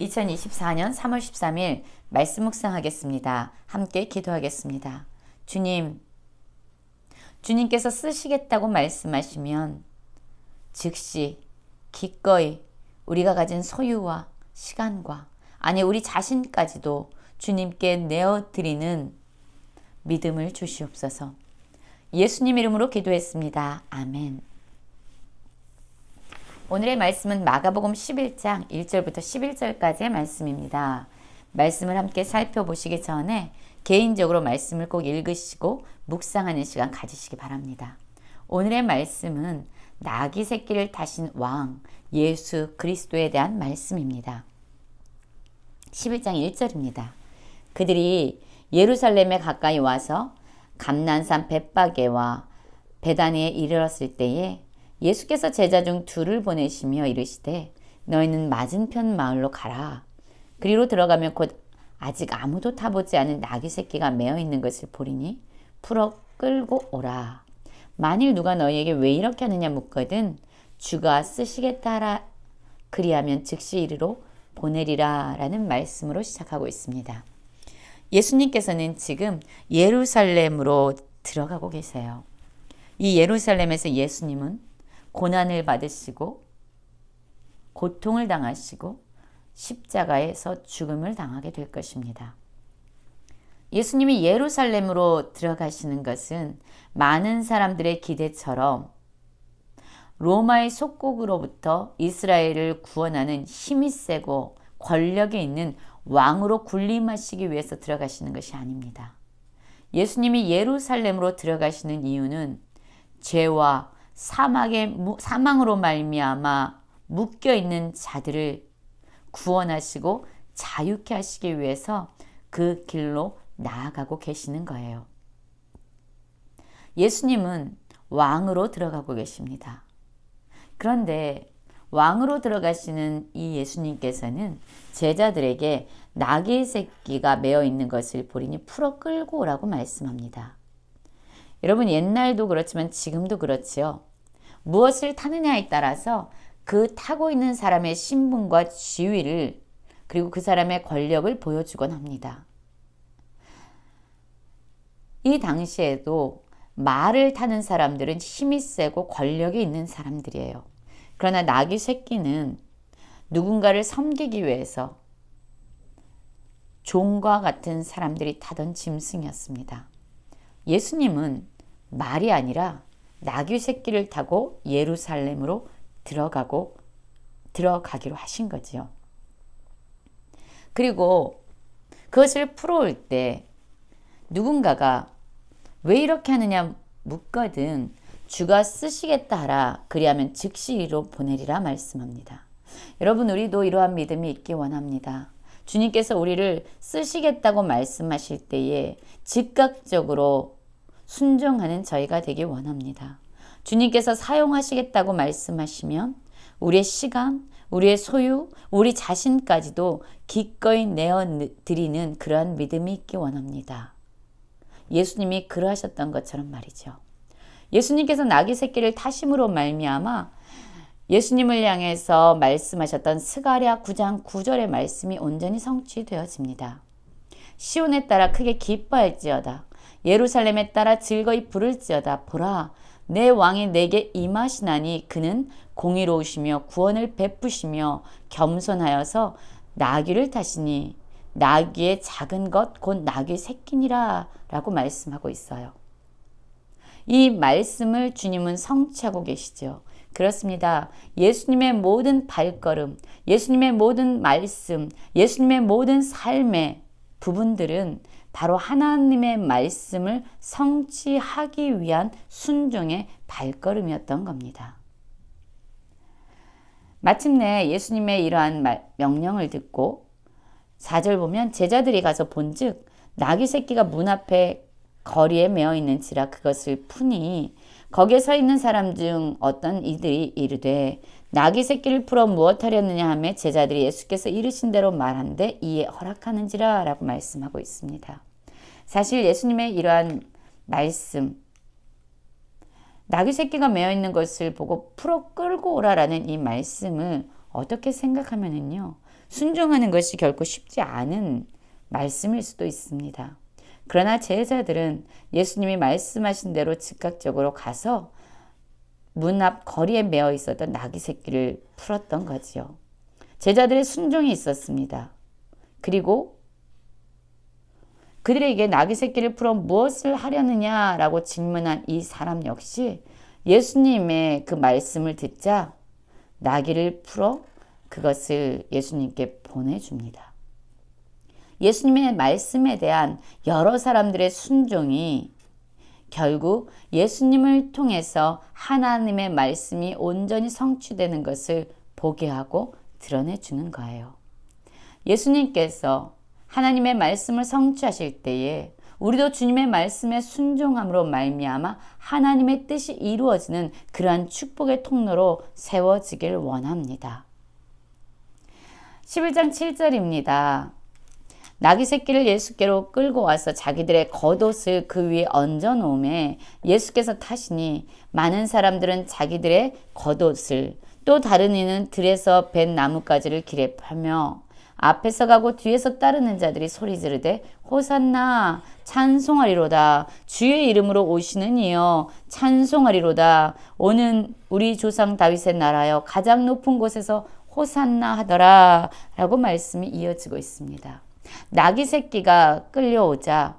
2024년 3월 13일 말씀 묵상하겠습니다. 함께 기도하겠습니다. 주님, 주님께서 쓰시겠다고 말씀하시면 즉시 기꺼이 우리가 가진 소유와 시간과 아니 우리 자신까지도 주님께 내어 드리는 믿음을 주시옵소서. 예수님 이름으로 기도했습니다. 아멘. 오늘의 말씀은 마가복음 11장 1절부터 11절까지의 말씀입니다. 말씀을 함께 살펴보시기 전에 개인적으로 말씀을 꼭 읽으시고 묵상하는 시간 가지시기 바랍니다. 오늘의 말씀은 나귀 새끼를 타신 왕 예수 그리스도에 대한 말씀입니다. 11장 1절입니다. 그들이 예루살렘에 가까이 와서 감난산 벳바게와 베다니에 이르렀을 때에 예수께서 제자 중 둘을 보내시며 이르시되 너희는 맞은편 마을로 가라. 그리로 들어가면 곧 아직 아무도 타보지 않은 나귀 새끼가 매어 있는 것을 보리니 풀어 끌고 오라. 만일 누가 너희에게 왜 이렇게 하느냐 묻거든 주가 쓰시겠다 하라. 그리하면 즉시 이르로 보내리라 라는 말씀으로 시작하고 있습니다. 예수님께서는 지금 예루살렘으로 들어가고 계세요. 이 예루살렘에서 예수님은 고난을 받으시고 고통을 당하시고 십자가에서 죽음을 당하게 될 것입니다. 예수님이 예루살렘으로 들어가시는 것은 많은 사람들의 기대처럼 로마의 속국으로부터 이스라엘을 구원하는 힘이 세고 권력이 있는 왕으로 군림하시기 위해서 들어가시는 것이 아닙니다. 예수님이 예루살렘으로 들어가시는 이유는 죄와 사막의 사망으로 말미암아 묶여 있는 자들을 구원하시고 자유케 하시기 위해서 그 길로 나아가고 계시는 거예요. 예수님은 왕으로 들어가고 계십니다. 그런데 왕으로 들어가시는 이 예수님께서는 제자들에게 나귀 새끼가 매어 있는 것을 보리니 풀어 끌고 오라고 말씀합니다. 여러분 옛날도 그렇지만 지금도 그렇지요. 무엇을 타느냐에 따라서 그 타고 있는 사람의 신분과 지위를 그리고 그 사람의 권력을 보여주곤 합니다. 이 당시에도 말을 타는 사람들은 힘이 세고 권력이 있는 사람들이에요. 그러나 나귀 새끼는 누군가를 섬기기 위해서 종과 같은 사람들이 타던 짐승이었습니다. 예수님은 말이 아니라 나귀 새끼를 타고 예루살렘으로 들어가고 들어가기로 하신 거지요. 그리고 그것을 풀어올 때 누군가가 왜 이렇게 하느냐 묻거든 주가 쓰시겠다 하라 그리하면 즉시로 보내리라 말씀합니다. 여러분 우리도 이러한 믿음이 있기 원합니다. 주님께서 우리를 쓰시겠다고 말씀하실 때에 즉각적으로 순종하는 저희가 되길 원합니다. 주님께서 사용하시겠다고 말씀하시면 우리의 시간, 우리의 소유, 우리 자신까지도 기꺼이 내어 드리는 그러한 믿음이 있기 원합니다. 예수님이 그러하셨던 것처럼 말이죠. 예수님께서 나귀 새끼를 타심으로 말미암아 예수님을 향해서 말씀하셨던 스가랴 9장 9절의 말씀이 온전히 성취되어집니다. 시온에 따라 크게 기뻐할지어다. 예루살렘에 따라 즐거이 부를지어다 보라 내 왕이 내게 임하시나니 그는 공의로우시며 구원을 베푸시며 겸손하여서 나귀를 타시니 나귀의 작은 것 곧 나귀 새끼니라 라고 말씀하고 있어요. 이 말씀을 주님은 성취하고 계시죠. 그렇습니다. 예수님의 모든 발걸음, 예수님의 모든 말씀, 예수님의 모든 삶의 부분들은 바로 하나님의 말씀을 성취하기 위한 순종의 발걸음이었던 겁니다. 마침내 예수님의 이러한 명령을 듣고 4절 보면 제자들이 가서 본즉 나귀 새끼가 문 앞에 거리에 메어 있는지라 그것을 푸니 거기에 서 있는 사람 중 어떤 이들이 이르되 나귀 새끼를 풀어 무엇하렸느냐 하며 제자들이 예수께서 이르신 대로 말한데 이에 허락하는지라 라고 말씀하고 있습니다. 사실 예수님의 이러한 말씀 나귀 새끼가 매어 있는 것을 보고 풀어 끌고 오라라는 이 말씀을 어떻게 생각하면은요 순종하는 것이 결코 쉽지 않은 말씀일 수도 있습니다. 그러나 제자들은 예수님이 말씀하신 대로 즉각적으로 가서 문 앞 거리에 메어 있었던 나귀 새끼를 풀었던 거지요. 제자들의 순종이 있었습니다. 그리고 그들에게 나귀 새끼를 풀어 무엇을 하려느냐라고 질문한 이 사람 역시 예수님의 그 말씀을 듣자 나귀를 풀어 그것을 예수님께 보내줍니다. 예수님의 말씀에 대한 여러 사람들의 순종이 결국 예수님을 통해서 하나님의 말씀이 온전히 성취되는 것을 보게 하고 드러내 주는 거예요. 예수님께서 하나님의 말씀을 성취하실 때에 우리도 주님의 말씀에 순종함으로 말미암아 하나님의 뜻이 이루어지는 그러한 축복의 통로로 세워지길 원합니다. 11장 7절입니다. 나귀 새끼를 예수께로 끌고 와서 자기들의 겉옷을 그 위에 얹어 놓음에 예수께서 타시니 많은 사람들은 자기들의 겉옷을 또 다른 이는 들에서 벤 나뭇가지를 길에 펴며 앞에서 가고 뒤에서 따르는 자들이 소리 지르되 호산나 찬송하리로다 주의 이름으로 오시는 이여 찬송하리로다 오는 우리 조상 다윗의 나라여 가장 높은 곳에서 호산나 하더라 라고 말씀이 이어지고 있습니다. 나귀 새끼가 끌려오자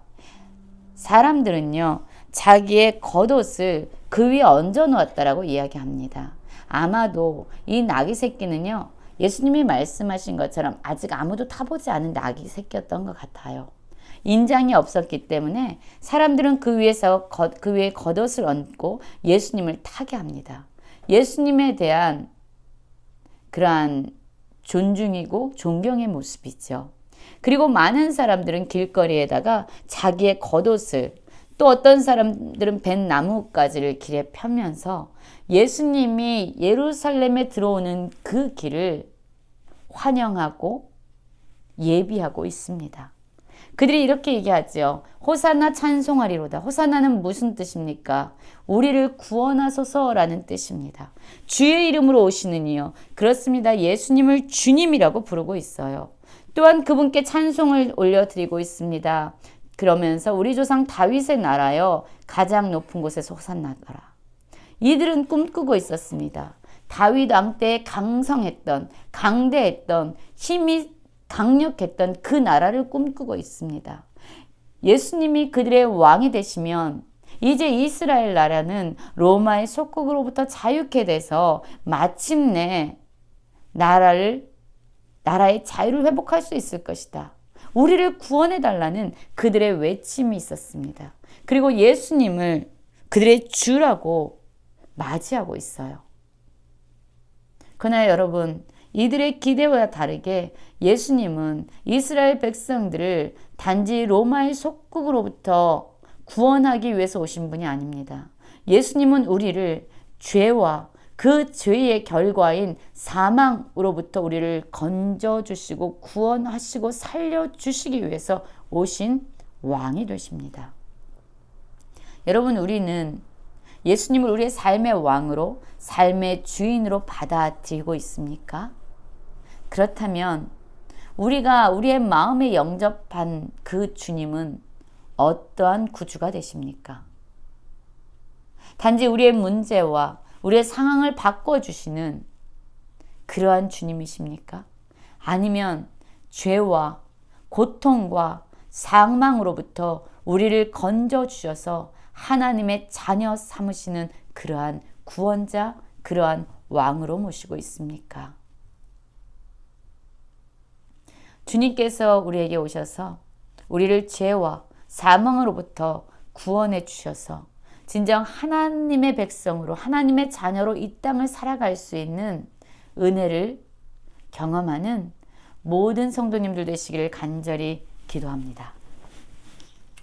사람들은요 자기의 겉옷을 그 위에 얹어 놓았다라고 이야기합니다. 아마도 이 나귀 새끼는요 예수님이 말씀하신 것처럼 아직 아무도 타보지 않은 낙이 새꼈던 것 같아요. 인장이 없었기 때문에 사람들은 그 위에서 겉, 그 위에 겉옷을 얹고 예수님을 타게 합니다. 예수님에 대한 그러한 존중이고 존경의 모습이죠. 그리고 많은 사람들은 길거리에다가 자기의 겉옷을 또 어떤 사람들은 벤 나뭇가지를 길에 펴면서 예수님이 예루살렘에 들어오는 그 길을 환영하고 예비하고 있습니다. 그들이 이렇게 얘기하죠. 호사나 찬송하리로다. 호사나는 무슨 뜻입니까? 우리를 구원하소서라는 뜻입니다. 주의 이름으로 오시는 이요. 그렇습니다. 예수님을 주님이라고 부르고 있어요. 또한 그분께 찬송을 올려드리고 있습니다. 그러면서 우리 조상 다윗의 나라여 가장 높은 곳에서 호산나더라. 이들은 꿈꾸고 있었습니다. 다윗 왕 때 강성했던 강대했던 힘이 강력했던 그 나라를 꿈꾸고 있습니다. 예수님이 그들의 왕이 되시면 이제 이스라엘 나라는 로마의 속국으로부터 자유케 돼서 마침내 나라를 나라의 자유를 회복할 수 있을 것이다. 우리를 구원해 달라는 그들의 외침이 있었습니다. 그리고 예수님을 그들의 주라고 맞이하고 있어요. 그러나 여러분, 이들의 기대와 다르게 예수님은 이스라엘 백성들을 단지 로마의 속국으로부터 구원하기 위해서 오신 분이 아닙니다. 예수님은 우리를 죄와 그 죄의 결과인 사망으로부터 우리를 건져주시고 구원하시고 살려주시기 위해서 오신 왕이 되십니다. 여러분, 우리는 예수님을 우리의 삶의 왕으로, 삶의 주인으로 받아들이고 있습니까? 그렇다면 우리가 우리의 마음에 영접한 그 주님은 어떠한 구주가 되십니까? 단지 우리의 문제와 우리의 상황을 바꿔주시는 그러한 주님이십니까? 아니면 죄와 고통과 상망으로부터 우리를 건져 주셔서 하나님의 자녀 삼으시는 그러한 구원자, 그러한 왕으로 모시고 있습니까? 주님께서 우리에게 오셔서 우리를 죄와 사망으로부터 구원해 주셔서 진정 하나님의 백성으로 하나님의 자녀로 이 땅을 살아갈 수 있는 은혜를 경험하는 모든 성도님들 되시기를 간절히 기도합니다.